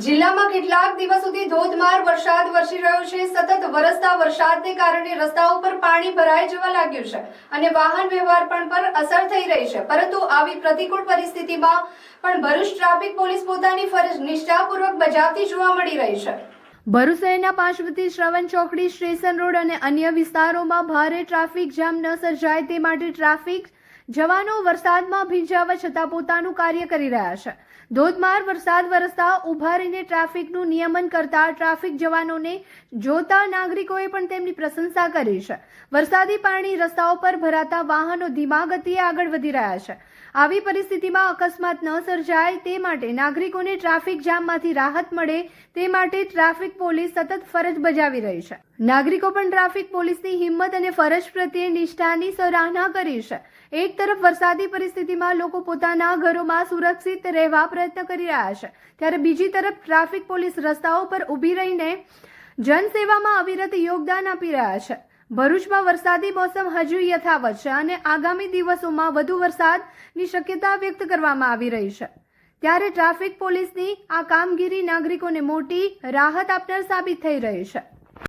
જિલ્લામાં કેટલાક દિવસ સુધી ધોધમાર વરસાદ વરસી રહ્યો છે. સતત વરસતા વરસાદને કારણે રસ્તાઓ પર પાણી ભરાઈ જવા લાગ્યું છે અને વાહન વ્યવહાર પણ પર અસર થઈ રહી છે. પરંતુ આવી પ્રતિકૂળ પરિસ્થિતિમાં પણ ભરૂચ ટ્રાફિક પોલીસ પોતાની ફરજ નિષ્ઠાપૂર્વક બજાવતી જોવા મળી રહી છે. ભરૂચ શહેરના પાંચવતી શ્રવણ ચોકડી, સ્ટેશન રોડ અને અન્ય વિસ્તારોમાં ભારે ટ્રાફિક જામ ન સર્જાય તે માટે ટ્રાફિક જવાનો વરસાદમાં ભીંજાવા છતાં પોતાનું કાર્ય કરી રહ્યા છે. ધોધમાર વરસાદ વરસતા ઊભા રહીને ટ્રાફિકનું નિયમન કરતા ટ્રાફિક જવાનોને જોતા નાગરિકોએ પણ તેમની પ્રશંસા કરી છે. વરસાદી પાણી રસ્તાઓ પર ભરાતા વાહનો ધીમા ગતિએ આગળ વધી રહ્યા છે. આવી પરિસ્થિતિમાં અકસ્માત ન સર્જાય તે માટે નાગરિકોને ટ્રાફિક જામમાંથી રાહત મળે તે માટે ટ્રાફિક પોલીસ સતત ફરજ બજાવી રહી છે. નાગરિકો પણ ટ્રાફિક પોલીસની હિંમત અને ફરજ પ્રત્યે નિષ્ઠાની સરાહના કરી છે. એક તરફ વરસાદી પરિસ્થિતિમાં લોકો પોતાના ઘરોમાં સુરક્ષિત રહેવા પ્રયત્ન કરી રહ્યા છે. ત્યારે બીજી તરફ ટ્રાફિક પોલીસ રસ્તાઓ પર ઊભી રહીને જનસેવામાં અવિરત યોગદાન આપી રહ્યા છે. ભરૂચમાં વરસાદી મોસમ હજુ યથાવત છે અને આગામી દિવસોમાં વધુ વરસાદની શક્યતા વ્યક્ત કરવામાં આવી રહી છે. ત્યારે ટ્રાફિક પોલીસની આ કામગીરી નાગરિકોને મોટી રાહત આપનાર સાબિત થઈ રહી છે.